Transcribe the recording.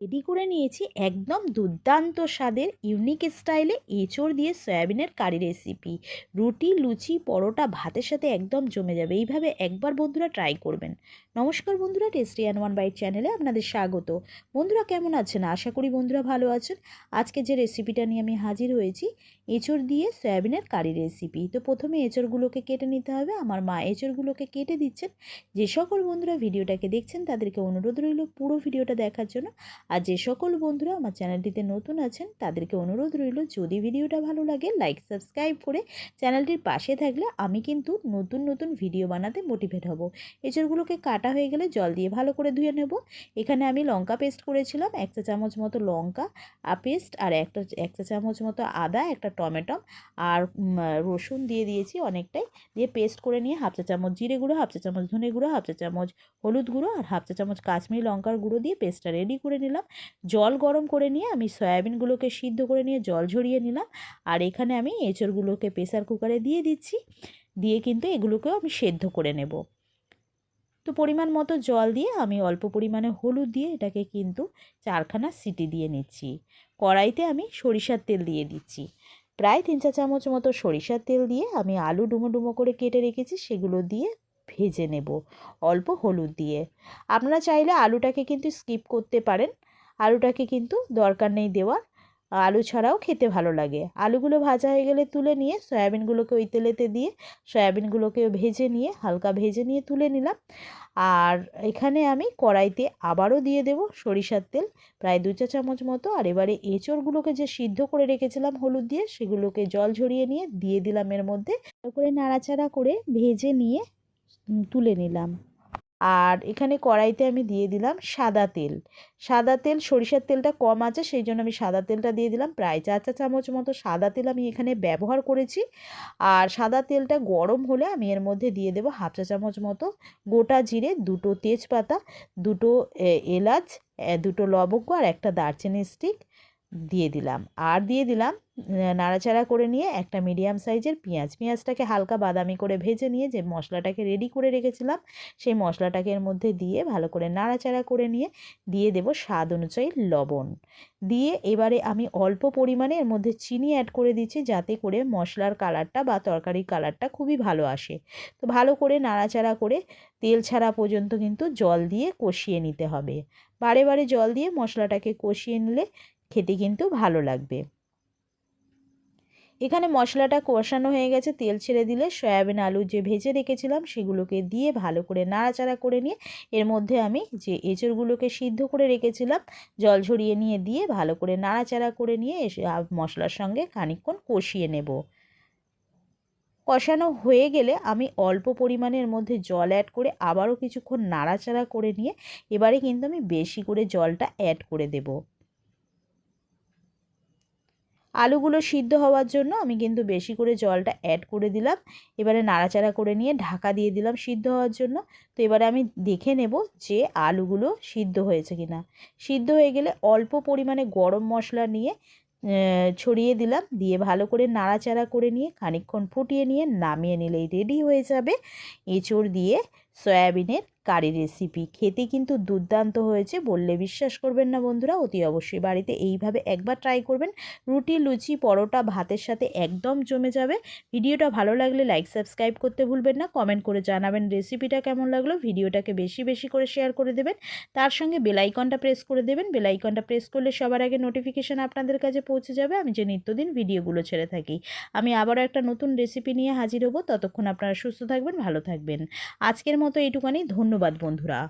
Ready করে নিয়েছি একদম দুর্দান্ত স্বাদের ইউনিক স্টাইলে এঁচড় দিয়ে সয়াবিনের কারি রেসিপি রুটি, লুচি, পরোটা ভাতের সাথে একদম জমে যাবে। এইভাবে একবার বন্ধুরা ট্রাই করবেন। নমস্কার বন্ধুরা টেস্টি অ্যান্ড ওয়ান বাইট চ্যানেলে আপনাদের স্বাগত। বন্ধুরা কেমন আছেন? আশা করি বন্ধুরা ভালো আছেন। আজকে যে রেসিপিটা নিয়ে আমি হাজির হয়েছি, এঁচড় দিয়ে সয়াবিনের কারি রেসিপি তো প্রথমে এঁচড়গুলোকে কেটে নিতে হবে। আমার মা এঁচড়গুলোকে কেটে দিচ্ছেন। যে সকল বন্ধুরা ভিডিওটাকে দেখছেন, তাদেরকে অনুরোধ রইল পুরো ভিডিওটা দেখার জন্য। আর যে সকল বন্ধুরা আমার চ্যানেলটিতে নতুন আছেন, তাদেরকে অনুরোধ রইল, যদি ভিডিওটা ভালো লাগে লাইক সাবস্ক্রাইব করে চ্যানেলটির পাশে থাকলে আমি কিন্তু নতুন নতুন ভিডিও বানাতে মোটিভেট হব। এঁচড়গুলোকে কাটা হয়ে গেলে জল দিয়ে ভালো করে ধুয়ে নেব। এখানে আমি লঙ্কা পেস্ট করেছিলাম, এক চা চামচ মতো লঙ্কা পেস্ট আর একটা এক চা চামচ মতো আদা, একটা টমেটো আর রসুন দিয়ে দিয়েছি অনেকটাই। দিয়ে পেস্ট করে নিয়ে হাফ চা চামচ জিরে গুঁড়ো, হাফ চা চামচ ধনে গুঁড়ো, হাফ চা চামচ হলুদ গুঁড়ো আর হাফ চা চামচ কাশ্মীরি লঙ্কার গুঁড়ো দিয়ে পেস্টটা রেডি করে নিলাম। জল গরম করে নিয়ে আমি সয়াবিনগুলোকে সিদ্ধ করে নিয়ে জল ঝরিয়ে নিলাম। আর এখানে আমি এঁচড়গুলোকে প্রেসার কুকারে দিয়ে দিচ্ছি। দিয়ে কিন্তু এগুলোকেও আমি সেদ্ধ করে নেব। তো পরিমাণ মতো জল দিয়ে আমি অল্প পরিমাণে হলুদ দিয়ে এটাকে কিন্তু চারখানা সিটি দিয়ে নিচ্ছি। কড়াইতে আমি সরিষার তেল দিয়ে দিচ্ছি। প্রায় তিন চা চামচ মতো সরিষার তেল দিয়ে আমি আলু ডুমো ডুমো করে কেটে রেখেছি, সেগুলো দিয়ে ভেজে নেব অল্প হলুদ দিয়ে। আপনারা চাইলে আলুটাকে কিন্তু স্কিপ করতে পারেন। আলুটাকে কিন্তু দরকার নেই দেওয়া। আলু ছাড়াও খেতে ভালো লাগে। আলুগুলো ভাজা হয়ে গেলে তুলে নিয়ে সয়াবিনগুলোকে ওই তেলেতে দিয়ে সয়াবিনগুলোকে ভেজে নিয়ে, হালকা ভেজে নিয়ে তুলে নিলাম। আর এখানে আমি কড়াইতে আবারও দিয়ে দেব সরিষার তেল, প্রায় দু চা চামচ মতো। আর এবারে এঁচড়গুলোকে যে সিদ্ধ করে রেখেছিলাম হলুদ দিয়ে, সেগুলোকে জল ঝরিয়ে নিয়ে দিয়ে দিলাম এর মধ্যে। করে নাড়াচাড়া করে ভেজে নিয়ে তুলে নিলাম। আর এখানে কড়াইতে আমি দিয়ে দিলাম সাদা তেল। সাদা তেল, সরিষার তেলটা কম আছে সেই জন্য আমি সাদা তেলটা দিয়ে দিলাম। প্রায় চার চা চামচ মতো সাদা তেল আমি এখানে ব্যবহার করেছি। আর সাদা তেলটা গরম হলে আমি এর মধ্যে দিয়ে দেবো হাফ চা চামচ মতো গোটা জিরে, দুটো তেজপাতা, দুটো এলাচ দুটো লবঙ্গ আর একটা দারচিনি স্টিক দিয়ে দিলাম। আর দিয়ে দিলাম নাড়াচাড়া করে নিয়ে একটা মিডিয়াম সাইজের পেঁয়াজ। পেঁয়াজটাকে হালকা বাদামি করে ভেজে নিয়ে যে মশলাটাকে রেডি করে রেখেছিলাম, সেই মশলাটাকে এর মধ্যে দিয়ে ভালো করে নাড়াচাড়া করে নিয়ে দিয়ে দেব স্বাদ অনুযায়ী লবণ। দিয়ে এবারে আমি অল্প পরিমাণে এর মধ্যে চিনি অ্যাড করে দিচ্ছি, যাতে করে মশলার কালারটা বা তরকারির কালারটা খুবই ভালো আসে। তো ভালো করে নাড়াচাড়া করে তেল ছাড়া পর্যন্ত কিন্তু জল দিয়ে কষিয়ে নিতে হবে। বারে বারে জল দিয়ে মশলাটাকে কষিয়ে নিলে খেতে কিন্তু ভালো লাগবে। এখানে মশলাটা কষানো হয়ে গেছে, তেল ছেড়ে দিলে সয়াবিন আলু যে ভেজে রেখেছিলাম সেগুলোকে দিয়ে ভালো করে নাড়াচাড়া করে নিয়ে এর মধ্যে আমি যে এঁচড়গুলোকে সিদ্ধ করে রেখেছিলাম, জল ঝরিয়ে নিয়ে দিয়ে ভালো করে নাড়াচাড়া করে নিয়ে এসে মশলার সঙ্গে খানিকক্ষণ কষিয়ে নেব। কষানো হয়ে গেলে আমি অল্প পরিমাণের মধ্যে জল অ্যাড করে আবারও কিছুক্ষণ নাড়াচাড়া করে নিয়ে এবারে কিন্তু আমি বেশি করে জলটা অ্যাড করে দেবো। আলুগুলো সিদ্ধ হওয়ার জন্য আমি কিন্তু বেশি করে জলটা অ্যাড করে দিলাম। এবারে নাড়াচাড়া করে নিয়ে ঢাকা দিয়ে দিলাম সিদ্ধ হওয়ার জন্য। তো এবারে আমি দেখে নেব যে আলুগুলো সিদ্ধ হয়েছে কিনা। সিদ্ধ হয়ে গেলে অল্প পরিমাণে গরম মশলা নিয়ে ছড়িয়ে দিলাম। দিয়ে ভালো করে নাড়াচাড়া করে নিয়ে খানিকক্ষণ ফুটিয়ে নিয়ে নামিয়ে নিলেই রেডি হয়ে যাবে। এঁচড় দিয়ে সয়াবিনের কারি রেসিপি খেতে কিন্তু দুর্দান্ত হয়েছে বললে বিশ্বাস করবেন না বন্ধুরা, অতি অবশ্যই বাড়িতে এইভাবে একবার ট্রাই করবেন। রুটি, লুচি, পরোটা, ভাতের সাথে একদম জমে যাবে। ভিডিওটা ভালো লাগলে লাইক সাবস্ক্রাইব করতে ভুলবেন না। কমেন্ট করে জানাবেন রেসিপিটা কেমন লাগল। ভিডিওটাকে বেশি বেশি করে শেয়ার করে দেবেন। তার সঙ্গে বেলাইকনটা প্রেস করে দেবেন। বেলাইকনটা প্রেস করলে সবার আগে নোটিফিকেশান আপনাদের কাছে পৌঁছে যাবে। আমি যে নিত্যদিন ভিডিওগুলো ছেড়ে থাকি। আমি আবারও একটা নতুন রেসিপি নিয়ে হাজির হব। ততক্ষণ আপনারা সুস্থ থাকবেন, ভালো থাকবেন। আজকের মতো এইটুকানি। ধন্যবাদ বন্ধুরা।